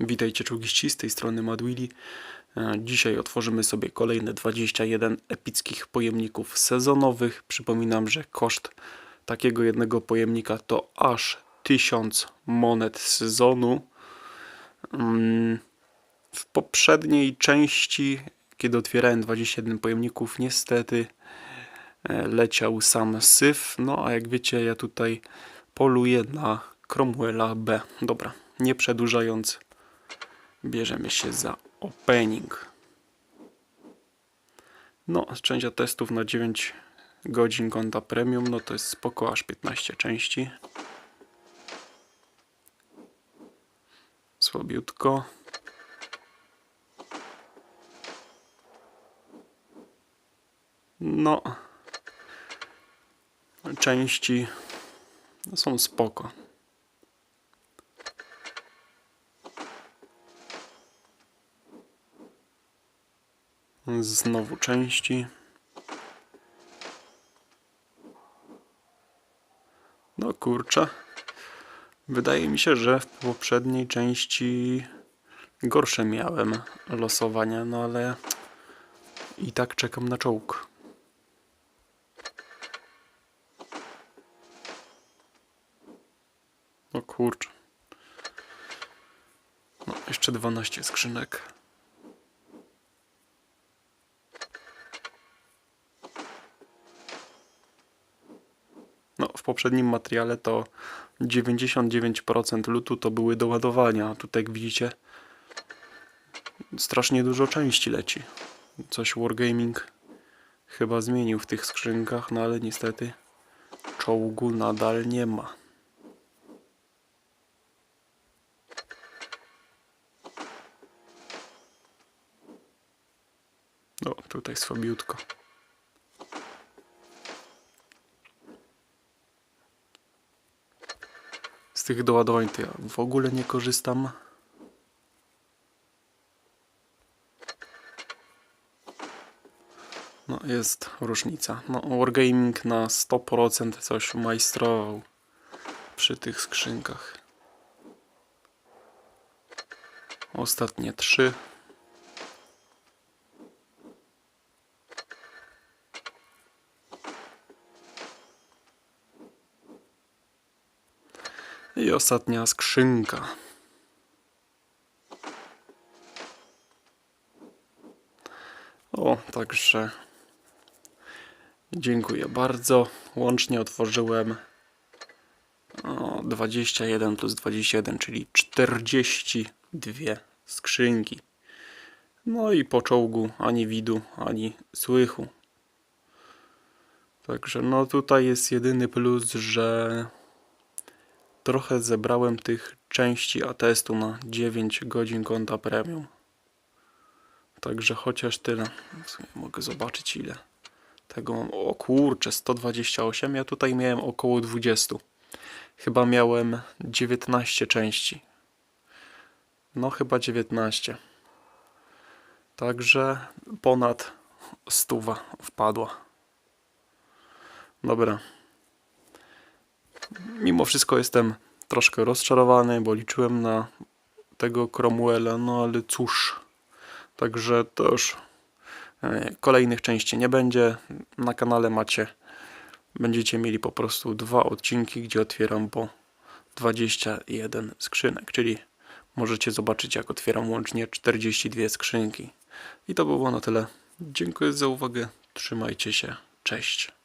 Witajcie czołgiści, z tej strony Madwilly. E, Dzisiaj otworzymy sobie kolejne 21 epickich pojemników sezonowych. Przypominam, że koszt takiego jednego pojemnika to aż 1000 monet sezonu. Mm, W poprzedniej części, kiedy otwierałem 21 pojemników, niestety e, leciał sam syf. No a jak wiecie, ja tutaj poluję na Cromwella B. Dobra, nie przedłużając, bierzemy się za opening. No, część testów na 9 godzin konta premium, no to jest spoko, aż 15 części. Słabiutko. No, części są spoko. Znowu części. No kurczę. Wydaje mi się, że w poprzedniej części gorsze miałem losowania, no ale i tak czekam na czołg. No kurczę. No, jeszcze 12 skrzynek. Poprzednim materiale to 99% lutu to były doładowania. Tutaj jak widzicie strasznie dużo części leci. Coś Wargaming chyba zmienił w tych skrzynkach, no ale niestety czołgu nadal nie ma. No, tutaj słabiutko. Tych doładowań to ja w ogóle nie korzystam. No, jest różnica. No, Wargaming na 100% coś majstrował przy tych skrzynkach. Ostatnie trzy. I ostatnia skrzynka. O, także dziękuję bardzo. Łącznie otworzyłem o, 21 plus 21, czyli 42 skrzynki. No i po czołgu ani widu, ani słychu. Także no tutaj jest jedyny plus, że trochę zebrałem tych części atestu na 9 godzin konta premium. Także chociaż tyle. Mogę zobaczyć ile. Tego mam. O kurczę, 128. Ja tutaj miałem około 20. Chyba miałem 19 części. No chyba 19. Także ponad stuwa wpadła. Dobra. Mimo wszystko jestem troszkę rozczarowany, bo liczyłem na tego Cromwella, no ale cóż. Także to już e, kolejnych części nie będzie. Na kanale macie, będziecie mieli po prostu dwa odcinki, gdzie otwieram po 21 skrzynek, czyli możecie zobaczyć jak otwieram łącznie 42 skrzynki. I to było na tyle. Dziękuję za uwagę. Trzymajcie się. Cześć.